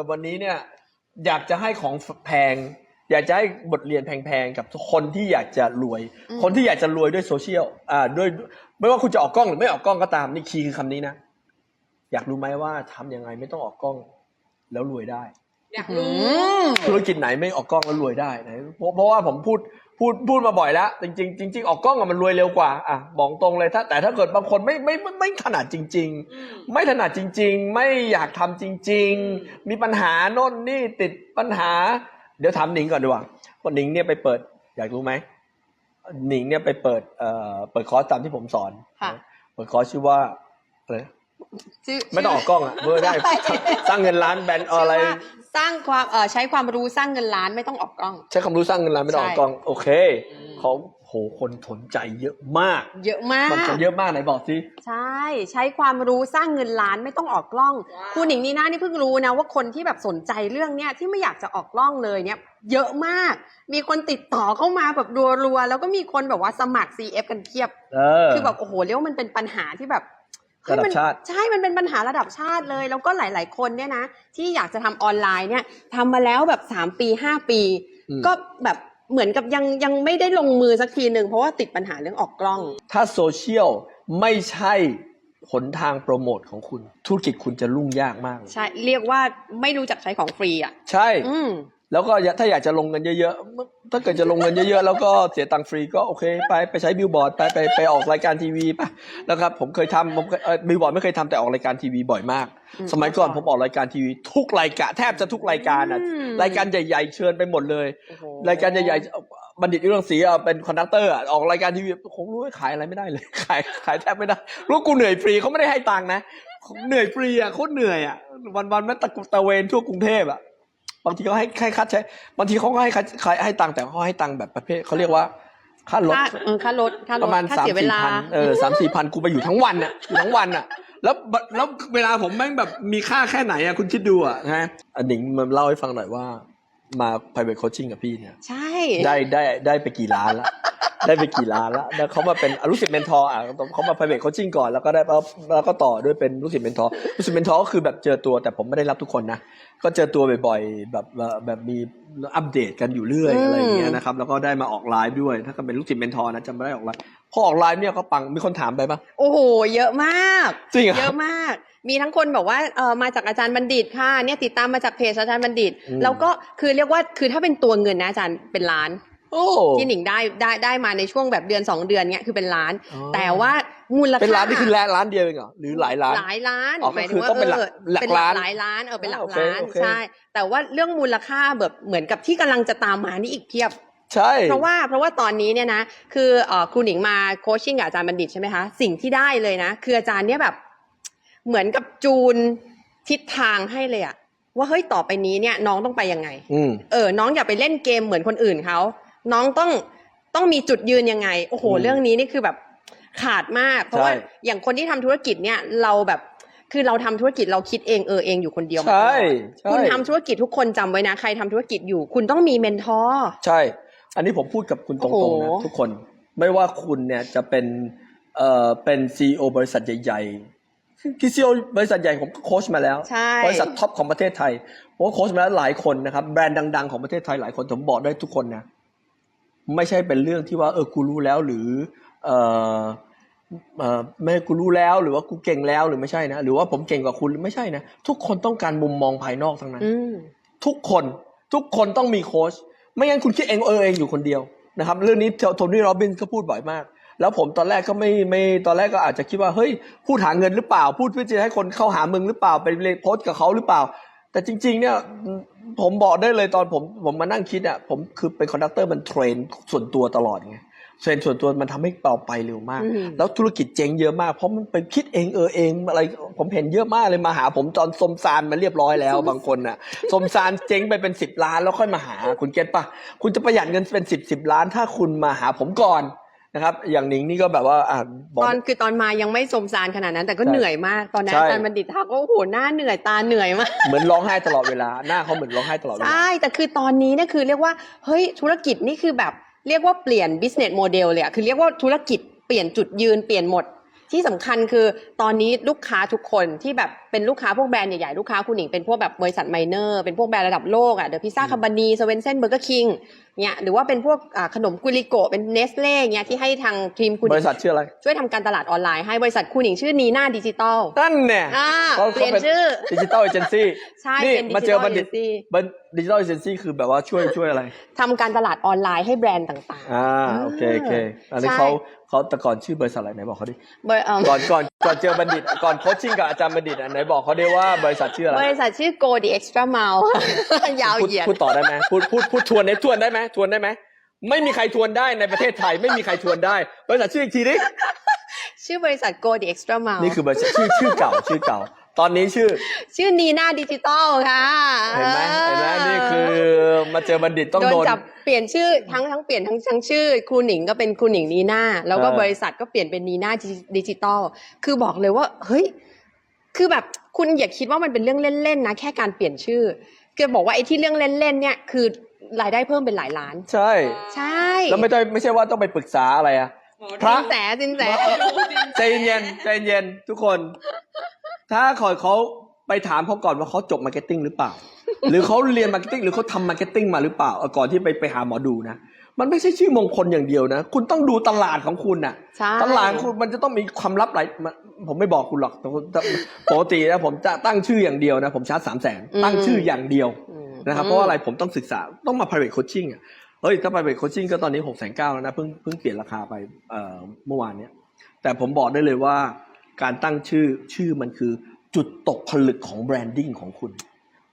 อวันนี้เนี่ยอยากจะให้ของแพง อยากจะให้บทเรียนแพงๆกับทุกคนที่อยากจะรวยอืมคนที่อยากจะรวยด้วยโซเชียลอ่าด้วยไม่ว่าคุณจะออกกล้องหรือไม่ออกกล้องก็ตามนี่คีย์คือคำนี้นะ อยากรู้ไหมว่าทำยังไงไม่ต้องออกกล้อง แล้วรวยได้ อยากอืรู้มธุรกิจไหนไม่ออกกล้องแล้วรวยได้นะเพราะเพราะว่าผมพูดพูดพูดมาบ่อยแล้ว จริงๆจริงๆออกกล้องอะมันรวยเร็วกว่าอะบอกตรงเลยถ้าแต่ถ้าเกิดบางคนไม่ไม่ไม่ไม่ถนัดจริง ๆ ไม่ถนัดจริง ๆ ไม่อยากทำจริง ๆ มีปัญหาโน่นนี่ติดปัญหา เดี๋ยวถามหนิงก่อนดีกว่าว่าหนิงเนี่ยไปเปิด อยากรู้ไหมหนิงเนี่ยไปเปิดเอ่อเปิดคอร์สตามที่ผมสอนค่ะเปิดคอร์สชื่อว่าอะไร ชื่อไม่ต้องออกกล้องอะเบอร์ได้ สร้างเงินล้านแบรนด์อะไร ชื่ว่าสร้างความเอ่อใช้ความรู้สร้างเงินล้านไม่ต้องออกกล้อง ใช้คำรู้สร้างเงินล้านไม่ต้องออกกล้อง โอเคอืมเขาโหคนสนใจเยอะมากเยอะมามันกเยอะมากไหนบอกสิ ใช่ ใช้ความรู้สร้างเงินล้านไม่ต้องออกกล้องว้าวคุณหนิงนีน่านี่เพิ่งรู้นะว่าคนที่แบบสนใจเรื่องเนี้ยที่ไม่อยากจะออกกล้องเลยเนี่ย เยอะมาก มีคนติดต่อเข้ามาแบบรัวๆแล้วก็มีคนแบบว่าสมัคร CF กันเพียบ เออ คือแบบโอ้โหเรียกว่ามันเป็นปัญหาที่แบบเฮ้ย ระดับมันชาติ ใช่ มันเป็นปัญหาระดับชาติเลย แล้วก็หลาย ๆ คนเนี่ยนะ ที่อยากจะทำออนไลน์เนี่ยทำมาแล้วแบบสามปีห้าปีอืมก็แบบเหมือนกับยังยังไม่ได้ลงมือสักทีหนึ่งเพราะว่าติดปัญหาเรื่องออกกล้อง ถ้าโซเชียลไม่ใช่หนทางโปรโมทของคุณ ธุรกิจคุณจะรุ่งยากมากเลยใช่ เรียกว่าไม่รู้จักใช้ของฟรีอะ ใช่อืม แล้วก็อย่าถ้าอยากจะลงเงินเยอะๆ ถ้าเกิดจะลงเงินเยอะๆ แล้วก็เสียตังค์ฟรีก็โอเค ไปไปใช้บิลบอร์ดไปไปไปออกรายการทีวีป่ะนะครับ ผมเคยทำผมเคยเอ่อบิลบอร์ดไม่เคยทำแต่ออกรายการทีวีบ่อยมากอืมสมัยก่อนผมออกรายการทีวีทุกรายการแทบจะทุกรายการอะอืมรายการใหญ่ๆเชิญไปหมดเลยโอ้โหรายการใหญ่ๆบัณฑิตเรื่องศรีอะเป็นคอนดักเตอร์อะออกรายการทีวีผมรู้ว่าขายอะไรไม่ได้เลยขายขายแทบไม่ได้รู้กูเหนื่อยฟรีเขาไม่ได้ให้ตังค์นะเหนื่อยฟรีอะโคตรเหนื่อยอะวันๆแม่งตะกุตะเวนทั่วกรุงเทพอะ บางทีเขาให้ให้คัดใช้บางทีเขาก็ให้คัดให้ให้ตังค์แต่เขาให้ตังค์แบบประเภทเขาเรียกว่าค่ารถ ค่าเออค่ารถค่ารปถระมาณค่าสามเสียเวสี่ลา พันเออสามสี่พันกูไปอยู่ทั้งวันอะอยู่ทั้งวันอะ แล้วแล้วเวลาผมแม่งแบบมีค่าแค่ไหนอะคุณคิดดูอะฮะอันหนิงมาเล่าให้ฟังหน่อยว่า มา private coaching กับพี่เนี่ย ใช่ ได้ได้ได้ไปกี่ล้านละ ได้ไปกี่ล้านละแล้วเขามาเป็นลูกศิษย์เมนทอร์อะเขามา private coaching ก่อนแล้วก็ได้แล้วแล้วก็ต่อด้วยเป็นลูกศิษย์เมนทอร์ลูกศิษย์เมนทอร์ก็คือแบบเจอตัวแต่ผมไม่ได้รับทุกคนนะก็เจอตัวบ่อยๆแบบแบบแบบมีอัปเดตกันอยู่เรื่อยอะไรอย่างเงี้ยนะครับแล้วก็ได้มาออกไลฟ์ด้วย ถ้าก็เป็นลูกศิษย์เมนทอร์นะจำไม่ได้ออกไลฟ์พอออกไลฟ์เนี่ยก็ปังมีคนถามไปปะโอ้โหเยอะมากจริงเหรอเยอะมากมีทั้งคนบอกว่าเออมาจากอาจารย์บัณฑิตค่ะเนี่ยติดตามมาจากเพจอาจารย์บัณฑิตอืมแล้วก็คือเรียกว่าคือถ้าเป็นตัวเงินนะอาจารย์เป็นล้านโอ้ ที่หนิงได้ได้ได้มาในช่วงแบบเดือนสองเดือนเนี้ยคือเป็นล้านอ๋อแต่ว่ามูลค่าเป็นร้านนี่คือร้านร้านเดียวเองเหรอหรือหลายร้านหลายล้านอ๋อหมายก็ถึคืงอว่าต้องเป็นหลักเออหลักเป็นหลัล้านกหลายล้านเออเป็นหลักโอเคล้านโอเคใช่ แต่ว่าเรื่องมูลค่าแบบเหมือนกับที่กำลังจะตามมานี่อีกเพียบใช่เพราะว่าเพราะว่าตอนนี้เนี่ยนะคือเอ่อครูหนิงมาโคชชิ่งกับอาจารย์บัณฑิตใช่ไหมคะสิ่งที่ได้เลยนะ คืออาจารย์เนี่ยแบบเหมือนกับจูนทิศทางให้เลยอะว่าเฮ้ยต่อไปนี้เนี่ยน้องต้องไปยังไงอืมเออน้องอย่าไปเล่นเกมเหมือนคนอื่นเขา น้องต้องต้องมีจุดยืนยังไง โอ้โหอืมเรื่องนี้นี่คือแบบขาดมาก เพราะว่าใช่อย่างคนที่ทำธุรกิจเนี่ยเราแบบคือเราทำธุรกิจเราคิดเองเออเองอยู่คนเดียวมาตลใช่อดใช่คุณทำธุรกิจทุกคนจำไว้นะ ใครทำธุรกิจอยู่ คุณต้องมีเมนทอร์ใช่ อันนี้ผมพูดกับคุณตรงโอ้ๆโหนะทุกคนไม่ว่าคุณเนี่ยจะเป็นเอ่อเป็นซีอบริษัทใหญ่ๆที่ซีอบริษัทใหญ่ผมก็โค้ชมาแล้วใช่บริษัทท็อปของประเทศไทยผมก็โค้ชมาแล้วหลายคนนะครับแบรนด์ดัง ๆของประเทศไทยหลายคนผมบอกได้ทุกคนนะ ไม่ใช่เป็นเรื่องที่ว่าเออกูรู้แล้วหรือเออเออไม่กูรู้แล้วหรือว่ากูเก่งแล้วหรือไม่ใช่นะหรือว่าผมเก่งกว่าคุณหรือไม่ใช่นะทุกคนต้องการมุมมองภายนอกทั้งนั้นอืมทุกคนทุกคนต้องมีโค้ชไม่งั้นคุณคิดเองเออเองอยู่คนเดียวนะครับเรื่องนี้โทนี่โรบินก็พูดบ่อยมาก แล้วผมตอนแรกก็ไม่ไม่ตอนแรกก็อาจจะคิดว่าเฮ้ยพูดหาเงินหรือเปล่า พูดเพื่อจะให้คนเข้าหามึงหรือเปล่าไปเลยโพสต์กับเขาหรือเปล่า แต่จริง ๆ เนี่ย ผมบอกได้เลยตอนผมผมมานั่งคิดอะผมคือเป็นคอนดักเตอร์มันเทรนส่วนตัวตลอดไงเทรนส่วนตัวมันทำให้เป่าไปเร็วมากอืมแล้วธุรกิจเจ๊งเยอะมาก เพราะมันไปคิดเองเออเองอะไรผมเห็นเยอะมากเลยมาหา ผมตอนสมซานมาเรียบร้อยแล้วบางคนน่ะสมซานเจ๊งไปเป็นสิบล้านแล้วค่อยมาหา คุณเก็ตปะคุณจะประหยัดเงินเป็นสิบสิบล้าน ถ้าคุณมาหาผมก่อน นะครับ อย่างหนิงนี่ก็แบบว่าอะบอกตอนคือตอนมายังไม่สมสารขนาดนั้น แต่ก็ใช่เหนื่อยมากตอนนั้นใช่ อาจารย์บัณฑิตทักว่าโอ้โหหน้าเหนื่อยตาเหนื่อยมาก เหมือนร้องไห้ตลอดเวลา หน้าเขาเหมือนร้องไห้ตลอดเวลา ใช่ แต่คือตอนนี้เนี่ยคือเรียกว่า เฮ้ย ธุรกิจนี่คือแบบ เรียกว่าเปลี่ยน business model เลยอะคือเรียกว่าธุรกิจเปลี่ยนจุดยืนเปลี่ยนหมด ที่สำคัญคือตอนนี้ลูกค้าทุกคนที่แบบเป็นลูกค้าพวกแบรนด์ใหญ่ๆ ลูกค้าคุณหนิงเป็นพวกแบบบริษัทไมเนอร์ เป็นพวกแบรนด์ระดับโลกอะเดอะพิซซ่าคัมบานีสเวนเซนเบอร์เกอร์คิงเนี่ยหรือว่าเป็นพวกอ่าขนมกุลิโกะเป็นเนสเล่เนี่ยที่ให้ทางทีมคุณหบนิริงษัทชื่ออะไร ช่วยทำการตลาดออนไลน์ให้บริษัทคุณหนิงชื่อนีน่าดิจิตอลนั่นเนี่ยอ่าเขาเปลี่ยนเขาเป็นชื่อดิจิตอลเอเจนซี่ใช่นี่เป็นมาเจอบัณฑิต digital agency ดิจิตอลเอเจนซี่คือแบบว่าช่วยช่วยอะไรทำการตลาดออนไลน์ให้แบรนด์ต่างอ่าโอเคโอเคอันนี้ใช่เขาเขาแต่ก่อนชื่อบริษัทอะไรไหนบอกเขาดิๆเบอร์เอิ่มก่อนก่อนก่อนเจอบัณฑิตก่อนโคชชิ่งกับอาจารย์บัณฑิตอะไหนบอกเขาได้ว่าบริษัทชื่ออะไร บริษัทชื่อ Go the Extra Mile ยาวพูดเหยียดพูดต่อได้ไหมพูดพูดพูดทวนได้ทวนได้ไหมทวนได้ไหมไม่มีใครทวนได้ในประเทศไทย ไม่มีใครทวนได้ บริษัทชื่ออีกทีดิชื่อบริษัท Go the Extra Mile นี่คือบริษัทชื่อชื่อเก่าชื่อเก่า ตอนนี้ชื่อ ชื่อนีน่าดิจิตอลค่ะเห็นไหมเห็นไหมนี่คือมาเจอบัณฑิตต้องโดโดนนจับเปลี่ยนชื่อทั้งทั้งเปลี่ยนทั้งทั้งชื่อครูหนิงก็เป็นครูหนิงนีน่าแล้วก็เออบริษัทก็เปลี่ยนเป็นนีน่าดิจิตอลคือบอกเลยว่าเฮ้ย คือแบบคุณอย่าคิดว่ามันเป็นเรื่องเล่นๆนะแค่การเปลี่ยนชื่อคือบอกว่าไอ้ที่เรื่องเล่นๆเนี่ยคือรายได้เพิ่มเป็นหลายล้าน ใช่ ใช่ แล้วไม่ต้องไม่ใช่ว่าต้องไปปรึกษาอะไรอะพระสินแสสินแสใจเย็นใจเย็นทุกคน ถ้าขอเขาไปถามเขาก่อนว่าเขาจบมาร์เก็ตติ้งหรือเปล่า หรือเขาเรียนมาร์เก็ตติ้งหรือเขาทำมาร์เก็ตติ้งมาหรือเปล่าเอาก่อนที่ไปไปหาหมอดูนะ มันไม่ใช่ชื่อมงคลอย่างเดียวนะ คุณต้องดูตลาดของคุณน่ะ ใช่ ตลาดของคุณมันจะต้องมีความลับหลายมันผมไม่บอกคุณหรอกแต่แต่ปกตินะผมจะตั้งชื่ออย่างเดียวนะ ผมชาร์จสามแสนตั้งชื่ออย่างเดียวอืมนะครับ เพราะว่าอะไรผมต้องศึกษาต้องมา private coaching อะเฮ้ยถ้า private coaching ก็ตอนนี้หกแสนเก้าแล้วนะเพิ่งเพิ่งเปลี่ยนราคาไปเอ่อเมื่อวานเนี้ยแต่ผมบอกได้เลยว่าการตั้งชื่อชื่อมันคือจุดตกผลึกของแบรนดิ้งของคุณ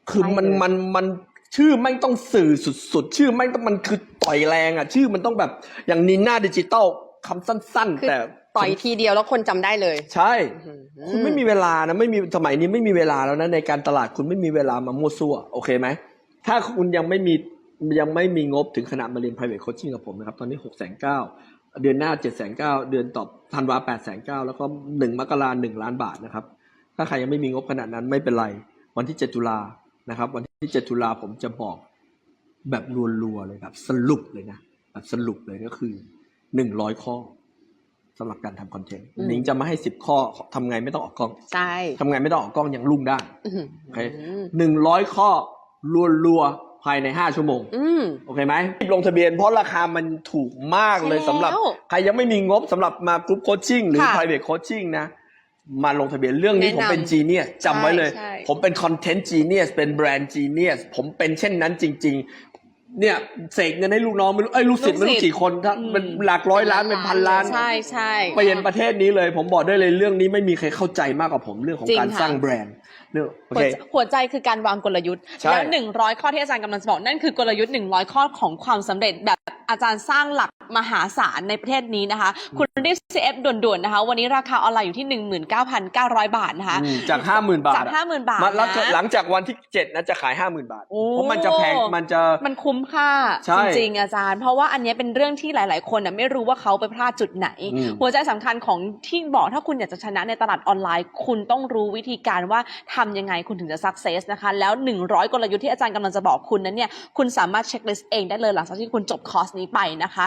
คือมันใช่เลยมันมัน ชื่อไม่งต้องสื่อสุดๆ ชื่อไม่งต้องมันคือต่อยแรงอะ ชื่อมันต้องแบบอย่างนินนาดิจิตอลคำสั้นๆคือแต่ต่อยทีเดียวแล้วคนจำได้เลยใช่อืมคุณไม่มีเวลานะไม่มีสมัยนี้ไม่มีเวลาแล้วนะในการตลาดคุณไม่มีเวลามามั่วซั่วโอเคไหมถ้าคุณยังไม่มียังไม่มีงบถึงขนาดมาเรียน private coaching กับผมนะครับ ตอนนี้หกแสนเก้าเดือนหน้าเจ็ดแสนเก้าเดือนต่อธันวาแปดแสนเก้าแล้วก็หนึ่งมกราหนึ่งล้านบาทนะครับ ถ้าใครยังไม่มีงบขนาดนั้นไม่เป็นไร วันที่เจ็ดตุลานะครับวัน ที่เจ็ดตุลาผมจะบอกแบบรัวๆเลยครับ สรุปเลยนะแบบสรุปเลยก็คือหนึ่งร้อยข้อสำหรับการทำคอนเทนต์อืม หนิงจะมาให้สิบข้อทำไงไม่ต้องออกกล้องใช่ ทำไงไม่ต้องออกกล้องยังรุ่งได้ อืมโอเค หนึ่งร้อยข้อรัวๆภายในห้าชั่วโมง อืม โอเคไหมรีบลงทะเบียนเพราะราคามันถูกมากเลยใช่สำหรับแล้วใครยังไม่มีงบสำหรับมากรุ๊ปโคชชิ่งหรือ ค่ะ private coaching นะ มาลงทะเบียนเรื่องนี้แนะนำผมเป็นจีเนียสจำไว้เลยใช่ใช่ผมเป็นคอนเทนต์จีเนียสเป็นแบรนด์จีเนียสผมเป็นเช่นนั้นจริง ๆ เนี่ยเสกเงินให้ลูกน้องไม่รู้ไอ้ยลูกศิษย์ไม่ลูรู้กศิษย์กี่คนถ้าอืมเป็นหลักร้อยล้านเป็นพันล้านใช่ใช่เปลี่ยนประเทศนี้เลย ผมบอกได้เลยเรื่องนี้ไม่มีใครเข้าใจมากกว่าผมเรื่องของจริงการค่ะสร้างแบรนด์ เรื่องโอหัวเคใจหัวใจคือการวางกลยุทธ์ใช่แล้วหนึ่งร้อยข้อที่อาจารย์กำลังจะบอกนั่นคือกลยุทธ์หนึ่งร้อยข้อของความสำเร็จแบบอาจารย์สร้างหลักมหาศาลในประเทศนี้นะคะ คุณรีบ CF ด่วนๆนะคะ วันนี้ราคาออนไลน์อยู่ที่ 19,900 บาทนะคะอืมจากห้าหมื่นบาทจากอะห้าหมื่นบาทมาแล้วนะหลังจากวันที่เจ็ดนะจะขายห้าหมื่นบาทโอ้เพราะมันจะแพงมันจะมันคุ้มค่าใช่จริงๆ อาจารย์ เพราะว่าอันเนี้ยเป็นเรื่องที่หลาย ๆ คนน่ะไม่รู้ว่าเขาไปพลาดจุดไหนอืมหัวใจสำคัญของที่บอกถ้าคุณอยากจะชนะในตลาดออนไลน์ คุณต้องรู้วิธีการว่าทำยังไงคุณถึงจะ success นะคะ แล้ว 100 กลยุทธ์ที่อาจารย์กำลังจะบอกคุณนั้นเนี่ยคุณสามารถเช็คลิสต์เองได้เลยหลังจากที่คุณจบคอร์สนี้ไปนะคะ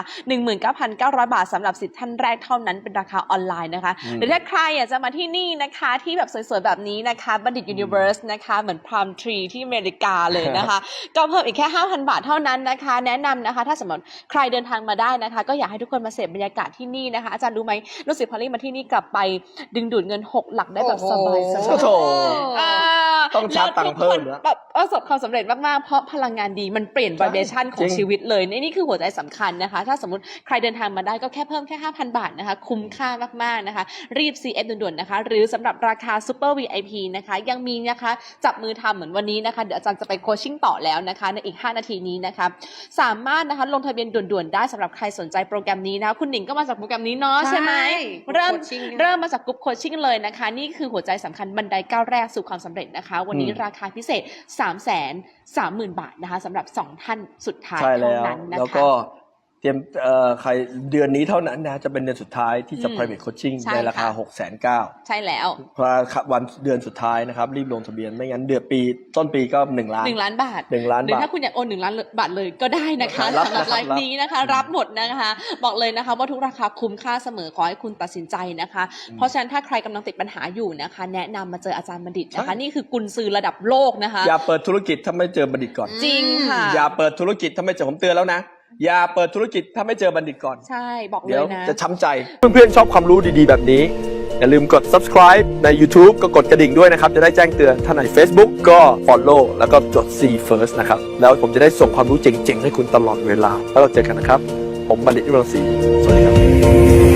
19,900 บาทสำหรับสิทธิ์ท่านแรกเท่านั้นเป็นราคาออนไลน์นะคะอืมหรือถ้าใครอยากจะมาที่นี่นะคะที่แบบสวยๆ แบบนี้นะคะบัณฑิต Universe นะคะเหมือน Palm Tree ที่อเมริกาเลยนะคะ ก็เพิ่มอีกแค่ 5,000 บาทเท่านั้นนะคะ แนะนำนะคะ ถ้าสมมติใครเดินทางมาได้นะคะ ก็อยากให้ทุกคนมาเสพบรรยากาศที่นี่นะคะ อาจารย์รู้ไหมลูกศิษย์พอลลี่มาที่นี่กลับไปดึงดูดเงิน 6 หลักได้แบบสบายๆโอ้โหอ่าต้องชาร์จตังค์เพิ่มแล้แล้ววทุกคนแบบประสบความสำเร็จมากๆ เพราะพลังงานดีมันเปลี่ยนใช่ vibration ขอจริงงชีวิตเลยนี่นี่คือหัวใจสำคัญนะคะ ถ้าสมมติใครเดินทางมาได้ก็แค่เพิ่มแค่ 5,000 บาทนะคะ คุ้มค่ามากๆนะคะ รีบ CF ด่วนๆนะคะ หรือสำหรับราคา Super VIP นะคะ ยังมีนะคะจับมือทำเหมือนวันนี้นะคะ เดี๋ยวอาจารย์จะไปโคชชิ่งต่อแล้วนะคะในอีก 5 นาทีนี้นะคะสามารถนะคะลงทะเบียนด่วนๆ ได้สำหรับใครสนใจโปรแกรมนี้นะคะคุณหนิงก็มาจากโปรแกรมนี้เนาะใช่ไหมเริ่ม coaching เนี่ยเริ่มมาจากกลุ่มโคชชิ่งเลยนะคะ นี่คือหัวใจสำคัญบันไดก้าวแรกสู่ความสำเร็จนะคะ วันนี้อืมราคาพิเศษ 3 3 0 0 0 0 บาทนะคะสำหรับ 2 ท่านสุดท้ายใช่แล้เท่าวนั้นนะแล้วคะก็ เตรียมเอ่อใครเดือนนี้เท่านั้นนะจะเป็นเดือนสุดท้ายที่จะ อืม private coaching ใช่ในราคา ค่ะ 6 9 0 0 0ใช่แล้วพอวันเดือนสุดท้ายนะครับรีบลงทะเบียนไม่งั้นเดือนปีต้นปีก็ 1 ล้าน หนึ่งล้านบาทหนึ่งล้านหรือบาท ถ้าคุณอยากโอนหนึ่งล้านบาทเลยก็ได้นะคะรับสำหรับนะครับไลฟ์นี้นะคะ รับหมดนะคะ บอกเลยนะคะ ว่าทุกราคาคุ้มค่าเสมอขอให้คุณตัดสินใจนะคะเพราะฉะนั้นถ้าใครกำลังติดปัญหาอยู่นะคะ แนะนำมาเจออาจารย์บัณฑิตนะคะนี่คือกุญซือระดับโลกนะคะ อย่าเปิดธุรกิจถ้าไม่เจอบัณฑิตก่อน จริงค่ะ อย่าเปิดธุรกิจถ้าไม่เจอผมเตือนแล้วนะ อย่าเปิดธุรกิจถ้าไม่เจอบัณฑิตก่อน ใช่บอกเลเดี๋ยวยนะ จะช้ำใจ เพื่อนๆชอบความรู้ดีๆ แบบนี้ อย่าลืมกด subscribe ใน YouTube ก็กดกระดิ่งด้วยนะครับ จะได้แจ้งเตือนถ้าใน Facebook ก็ follow แล้วก็จด see first นะครับ แล้วผมจะได้ส่งความรู้เจ๋งๆ ให้คุณตลอดเวลา แล้วเราเจอกันนะครับ ผมบัณฑิตวิรังศรีสวัสดีครับ